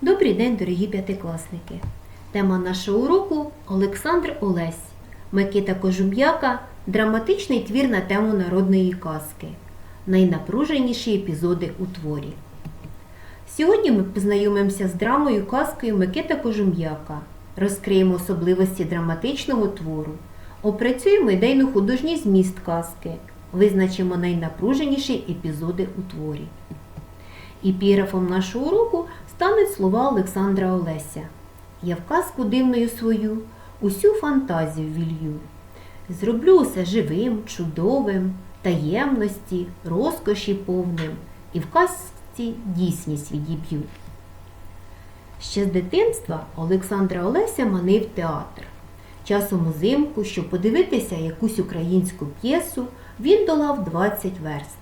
Добрий день, дорогі п'ятикласники! Тема нашого уроку Олександр Олесь, Микита Кожум'яка, драматичний твір на тему народної казки. Найнапруженіші епізоди у творі. Сьогодні ми познайомимося з драмою казкою Микита Кожум'яка, розкриємо особливості драматичного твору, опрацюємо ідейно-художній зміст казки, визначимо найнапруженіші епізоди у творі. Епіграфом нашого уроку стануть слова Олександра Олеся. Я в казку дивною свою усю фантазію вілью. Зроблю усе живим, чудовим, таємності, розкоші повним, і в казці дійсність відіб'ю. Ще з дитинства Олександра Олеся манив театр. Часом узимку, щоб подивитися якусь українську п'єсу, він долав 20 верст.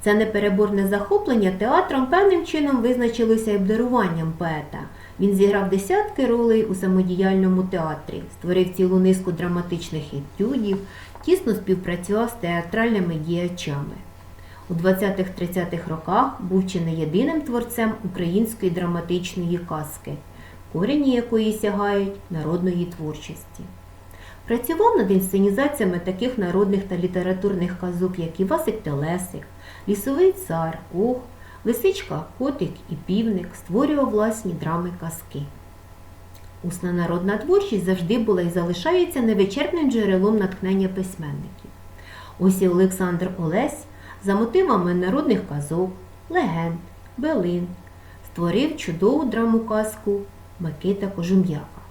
Це непереборне захоплення театром певним чином визначилося і обдаруванням поета. Він зіграв десятки ролей у самодіяльному театрі, створив цілу низку драматичних етюдів, тісно співпрацював з театральними діячами. У 20-30-х роках був чи не єдиним творцем української драматичної казки, корені якої сягають народної творчості. Працював над інсценізаціями таких народних та літературних казок, як Івасик Телесик, Лісовий цар, Ох, Лисичка, Котик і Півник створював власні драми казки. Усна народна творчість завжди була і залишається невичерпним джерелом натхнення письменників. Ось і Олександр Олесь за мотивами народних казок, легенд, белин створив чудову драму казку Микита Кожум'яка.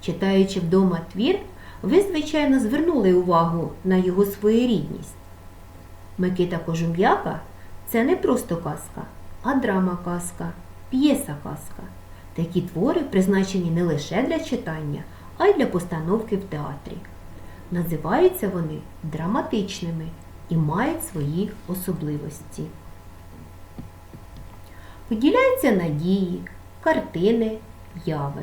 Читаючи вдома твір, ви, звичайно, звернули увагу на його своєрідність. Микита Кожум'яка це не просто казка, а драма казка, п'єса казка. Такі твори призначені не лише для читання, а й для постановки в театрі. Називаються вони драматичними і мають свої особливості. Поділяються на дії, картини, яви.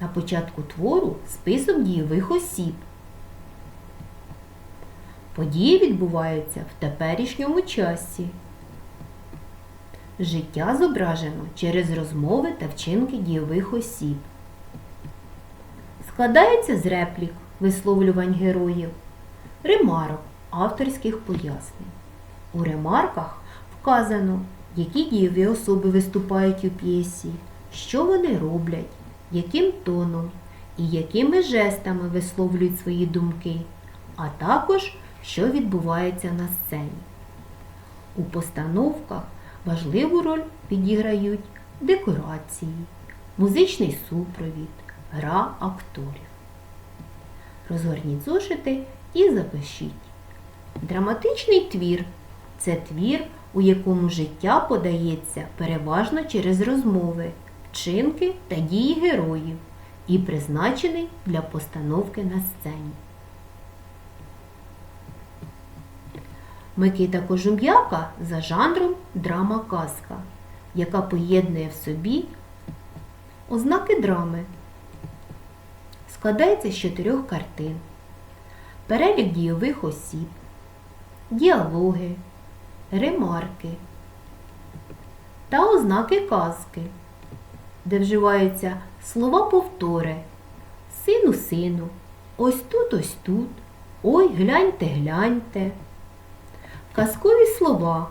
На початку твору список дійових осіб. Події відбуваються в теперішньому часі. Життя зображено через розмови та вчинки дійових осіб. Складається з реплік, висловлювань героїв, ремарок, авторських пояснень. У ремарках вказано, які дієві особи виступають у п'єсі, що вони роблять, яким тоном і якими жестами висловлюють свої думки, а також що відбувається на сцені. У постановках важливу роль підіграють декорації, музичний супровід, гра акторів. Розгорніть зошити і запишіть. Драматичний твір це твір, у якому життя подається переважно через розмови, вчинки та дії героїв і призначений для постановки на сцені. Микита Кожум'яка за жанром драма казка, яка поєднує в собі ознаки драми. Складається з чотирьох картин, перелік дійових осіб, діалоги, ремарки та ознаки казки, де вживаються слова повтори сину сину, ось тут, ось тут, ой, гляньте, гляньте. Казкові слова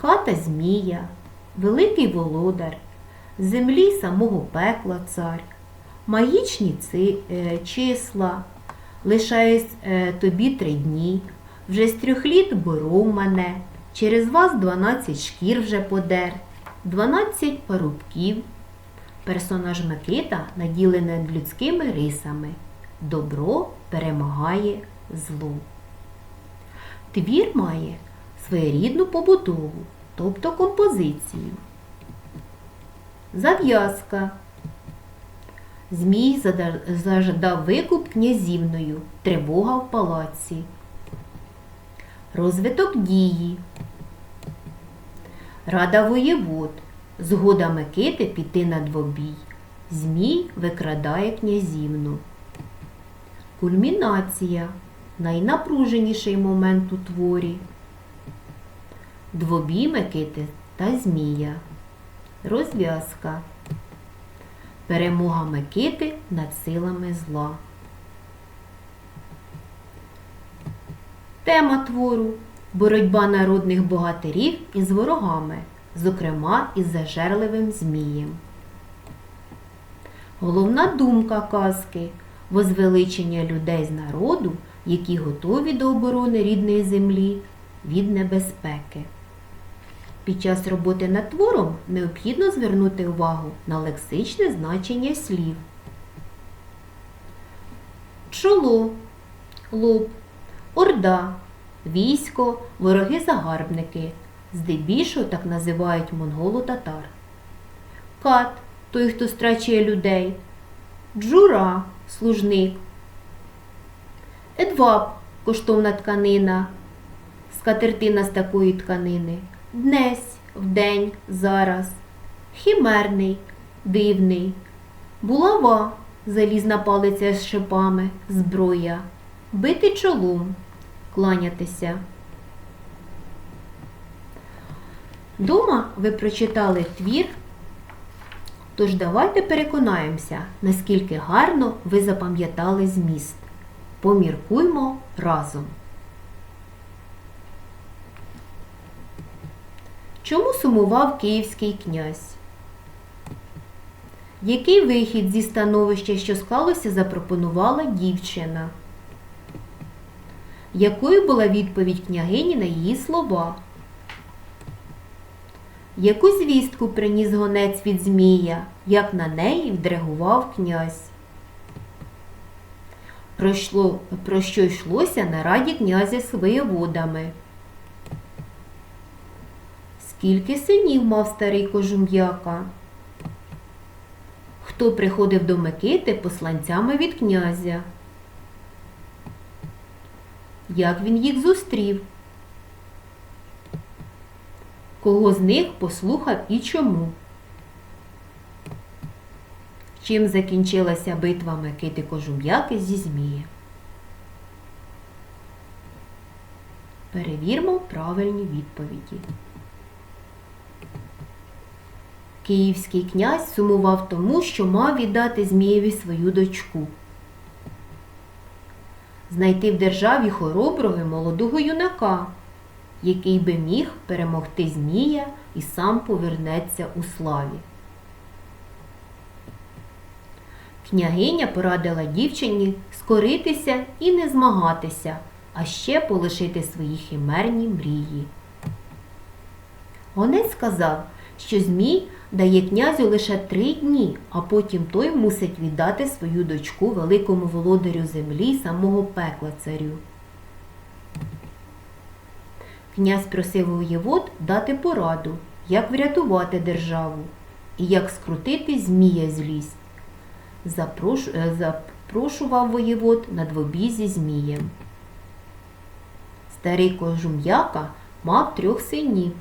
Ката Змія, Великий Володар, Землі самого пекла цар, Магічні ци, е, числа, лишаюсь е, тобі три дні, вже з трьох літ боров мене, через вас дванадцять шкір вже подер, дванадцять парубків. Персонаж Микита наділений людськими рисами. Добро перемагає зло. Твір має своєрідну побудову, тобто композицію. Зав'язка. Змій зажадав викуп князівною, тривога в палаці. Розвиток дії. Рада воєвод, згода Микити піти на двобій. Змій викрадає князівну. Кульмінація найнапруженіший момент у творі. Двобій Микити та Змія. Розв'язка. Перемога Микити над силами зла. Тема твору боротьба народних богатирів із ворогами, зокрема із зажерливим Змієм. Головна думка казки возвеличення людей з народу, які готові до оборони рідної землі від небезпеки. Під час роботи над твором необхідно звернути увагу на лексичне значення слів. Чоло, лоб, орда, військо, вороги-загарбники, здебільшого так називають монголо-татар. Кат той, хто страчує людей, джура служник, едваб коштовна тканина, скатертина з такої тканини, днесь, вдень, зараз, хімерний, дивний, булава, залізна палиця з шипами, зброя, бити чолом, кланятися. Дома ви прочитали твір Тож давайте переконаємося, наскільки гарно ви запам'ятали зміст. Поміркуймо разом. Чому сумував київський князь? Який вихід зі становища, що склалося, запропонувала дівчина? Якою була відповідь княгині на її слова? Яку звістку приніс гонець від Змія, як на неї вдрегував князь? Пройшло, про що йшлося на раді князя з воєводами? Скільки синів мав старий кожум'яка? Хто приходив до Микити посланцями від князя? Як він їх зустрів? Кого з них послухав і чому? Чим закінчилася битва Микити Кожум'яки зі Змієм? Перевірмо правильні відповіді. Київський князь сумував тому, що мав віддати Змієві свою дочку. Знайти в державі хороброго молодого юнака який би міг перемогти Змія і сам повернеться у славі. Княгиня порадила дівчині скоритися і не змагатися, а ще полишити свої химерні мрії. Гонець сказав, що Змій дає князю лише три дні, а потім той мусить віддати свою дочку великому володарю землі самого пекла царю. Князь просив воєвод дати пораду, як врятувати державу і як скрутити Змія злість. Запрош... е, Запрошував воєвод на двобій зі Змієм. Старий кожум'яка мав трьох синів.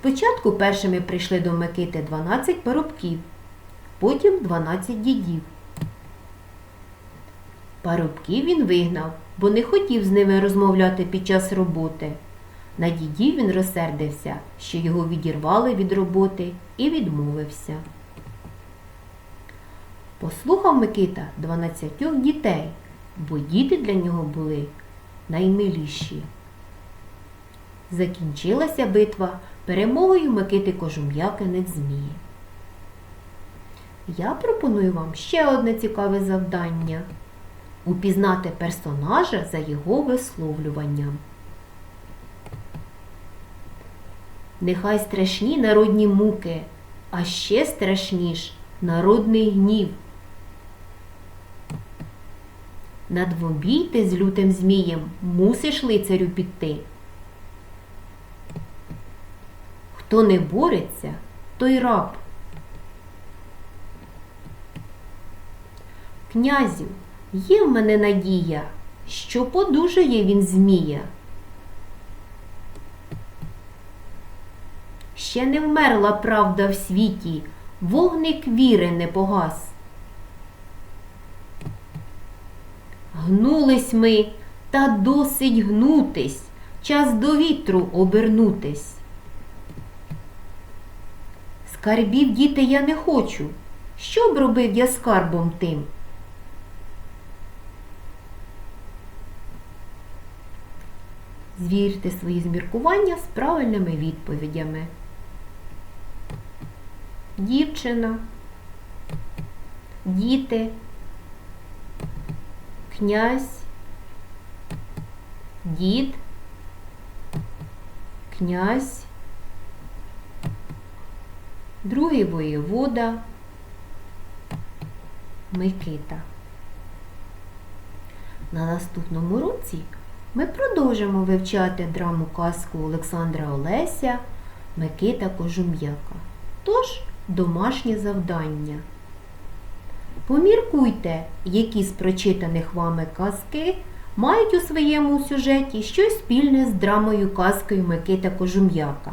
Спочатку першими прийшли до Микити 12 парубків, потім 12 дідів. Парубків він вигнав, бо не хотів з ними розмовляти під час роботи. На дідів він розсердився, що його відірвали від роботи, і відмовився. Послухав Микита дванадцятьох дітей, бо діти для нього були наймиліші. Закінчилася битва перемогою Микити Кожум'яки над Змії. Я пропоную вам ще одне цікаве завдання упізнати персонажа за його висловлюванням. Нехай страшні народні муки, а ще страшніш народний гнів. На двобій ти з лютим змієм мусиш лицарю піти. Хто не бореться, той раб. Князю, Є в мене надія, що подужає він Змія. ще не вмерла правда в світі, вогник віри не погас. Гнулись ми, та досить гнутись, час до вітру обернутись. Скарбів, діти, я не хочу. Що б робив я скарбом тим? Звірте свої зміркування з правильними відповідями. Дівчина, діти, князь, дід, князь, другий воєвода, Микита. На наступному році ми продовжимо вивчати драму казку Олександра Олеся Микита Кожум'яка. Тож, домашнє завдання. Поміркуйте, які з прочитаних вами казки мають у своєму сюжеті щось спільне з драмою казкою Микита Кожум'яка.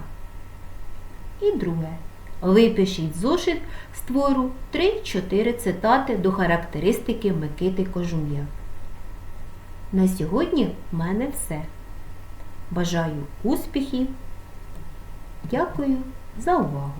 І друге. Випишіть зошит з твору 3-4 цитати до характеристики Микити Кожум'я. На сьогодні в мене все. Бажаю успіхів. Дякую за увагу!